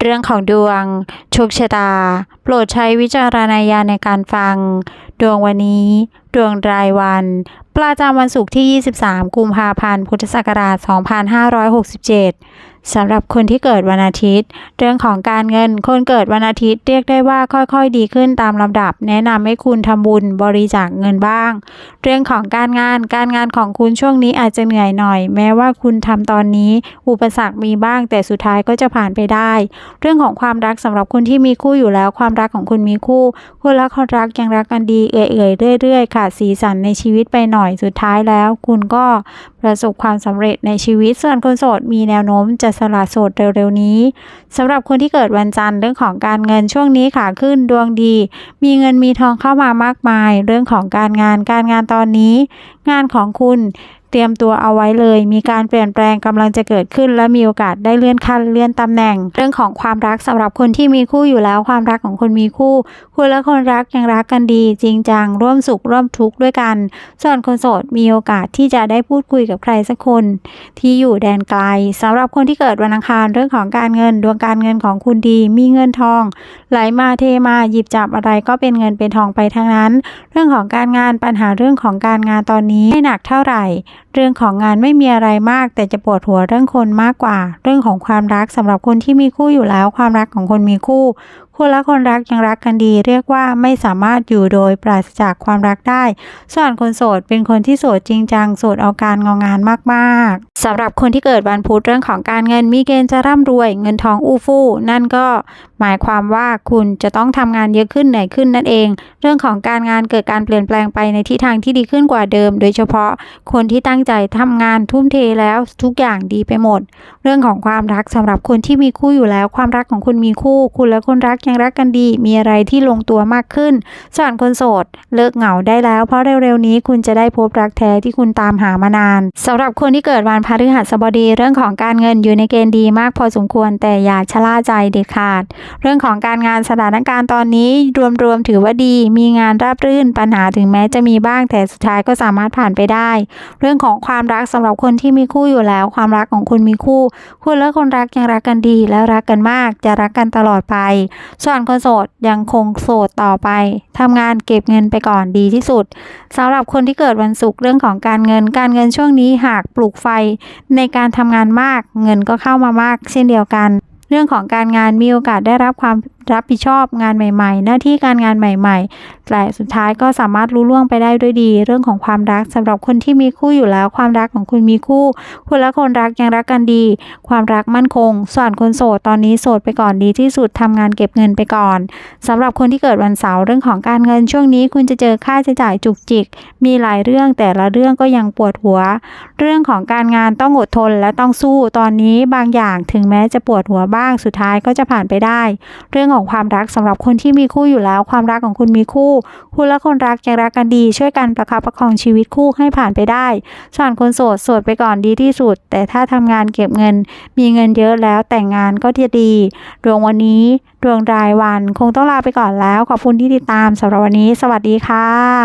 เรื่องของดวงโชคชะตา โปรดใช้วิจารณญาณในการฟัง ดวงวันนี้ ดวงรายวัน ประจำวันศุกร์ที่ 23 กุมภาพันธ์ พุทธศักราช 2567 สำหรับคนที่เกิดวันอาทิตย์ เรื่องของการเงิน คนเกิดวันอาทิตย์เรียกได้ว่าค่อยๆ ดีขึ้นตามลำดับ แนะนำให้คุณทำบุญบริจาคเงินบ้าง เรื่องของการงาน การงานของคุณช่วงนี้อาจจะเหนื่อยหน่อย แม้ว่าคุณทำตอนนี้ อุปสรรคมีบ้าง แต่สุดท้ายก็จะผ่านไปได้ เรื่องของความรักสำหรับคนที่มีคู่อยู่แล้ว ความรักของคุณมีคู่คุณรักคนรักยังรักกันดีเอื่อยๆเรื่อยๆค่ะสีสันในชีวิตไปหน่อยสุดท้ายแล้ว คุณก็ประสบความสำเร็จในชีวิตส่วนคนโสดมีแนวโน้มจะสละโสดเร็วๆนี้สำหรับคนที่เกิดวันจันทร์เรื่องของการเงินช่วงนี้ขาขึ้นดวงดี มีเงินมีทองเข้ามามากมาย เรื่องของการงานการงานตอนนี้ งานของคุณ เตรียมตัวเอาไว้เลย มีการเปลี่ยนแปลงกำลังจะเกิดขึ้น และมีโอกาสได้เลื่อนขั้นเลื่อนตำแหน่ง เรื่องของความรักสำหรับคนที่มีคู่อยู่แล้วความรักของคนมีคู่ คุณและคนรักยังรักกันดี จริงจังร่วมสุขร่วมทุกข์ด้วยกัน ส่วนคนโสดมีโอกาสที่จะได้พูดคุยกับใครสักคน ที่อยู่แดนไกลสำหรับคนที่เกิดวันอังคารเรื่องของการเงินดวงการเงินของคุณดี มีเงินทอง ไหลมาเทมาหยิบจับอะไรก็เป็นเงินเป็นทองไปทั้งนั้น เรื่องของการงานปัญหาเรื่องของการงานตอนนี้ไม่หนักเท่าไหร่เรื่องของงานไม่มีอะไรมาก แต่จะปวดหัวเรื่องคนมากกว่า เรื่องของความรักสำหรับคนที่มีคู่อยู่แล้ว ความรักของคนมีคู่ คู่และคนรักยังรักกันดี เรียกว่าไม่สามารถอยู่โดยปราศจากความรักได้ ส่วนคนโสดเป็นคนที่โสดจริงจังโสดเอาการงองานมากๆสำหรับคนที่เกิดวันพุธเรื่องของการเงินมีเกณฑ์จะร่ำรวย เงินทองอู้ฟู่นั่นก็หมายความว่าคุณจะต้องทำงานเยอะขึ้นเหนื่อยขึ้นนั่นเอง เรื่องของการงานเกิดการเปลี่ยนแปลงไปในทิศทางที่ดีขึ้นกว่าเดิม โดยเฉพาะคนที่ตั้งใจทำงานทุ่มเทแล้วทุกอย่างดีไปหมด เรื่องของความรักสำหรับคนที่มีคู่อยู่แล้ว ความรักของคุณมีคู่ คุณและคนรักยังรักกันดี มีอะไรที่ลงตัวมากขึ้นส่วนคนโสด เลิกเหงาได้แล้ว เพราะเร็วๆนี้คุณจะได้พบรักแท้ที่คุณตามหามานานสำหรับคนที่เกิดวันพฤหัสบดีเรื่องของการเงินอยู่ในเกณฑ์ดีมากพอสมควรแต่อย่าชะล่าใจเด็ดขาด เรื่องของการงานสถานการณ์ตอนนี้รวมๆถือว่าดี มีงานราบรื่นปัญหาถึงแม้จะมีบ้างแต่สุดท้ายก็สามารถผ่านไปได้ เรื่องของความรักสำหรับคนที่มีคู่อยู่แล้ว ความรักของคุณมีคู่ คุณและคนรักยังรักกันดีและรักกันมาก จะรักกันตลอดไปส่วนคนโสดยังคงโสดต่อไปทำงานเก็บเงินไปก่อนดีที่สุดสำหรับคนที่เกิดวันศุกร์เรื่องของการเงิน การเงินช่วงนี้หากปลูกไฟ ในการทำงานมากเงินก็เข้ามามาก เช่นเดียวกัน เรื่องของการงานมีโอกาสได้รับความรับผิดชอบงานใหม่ๆ หน้าที่การงานใหม่ ๆ แต่สุดท้ายก็สามารถรู้ล่วงไปได้ด้วยดี เรื่องของความรักสำหรับคนที่มีคู่อยู่แล้ว ความรักของคุณมีคู่ คุณและคนรักยังรักกันดี ความรักมั่นคง ส่วนคนโสดตอนนี้โสดไปก่อนดีที่สุดทำงานเก็บเงินไปก่อนสำหรับคนที่เกิดวันเสาร์เรื่องของการเงินช่วงนี้ คุณจะเจอค่าใช้จ่ายจุกจิก มีหลายเรื่องแต่ละเรื่องก็ยังปวดหัว เรื่องของการงานต้องอดทนและต้องสู้ตอนนี้บางอย่างถึงแม้จะปวดหัวบ้างสุดท้ายก็จะผ่านไปได้ เรื่องของความรักสำหรับคนที่มีคู่อยู่แล้ว ความรักของคุณมีคู่ คุณและคนรักยังรักกันดี ช่วยกันประคับประคองชีวิตคู่ให้ผ่านไปได้ส่วนคนโสดโสดไปก่อนดีที่สุด แต่ถ้าทำงานเก็บเงิน มีเงินเยอะแล้วแต่งงานก็จะดีดวงวันนี้ดวงรายวัน คงต้องลาไปก่อนแล้ว ขอบคุณที่ติดตามสำหรับวันนี้ สวัสดีค่ะ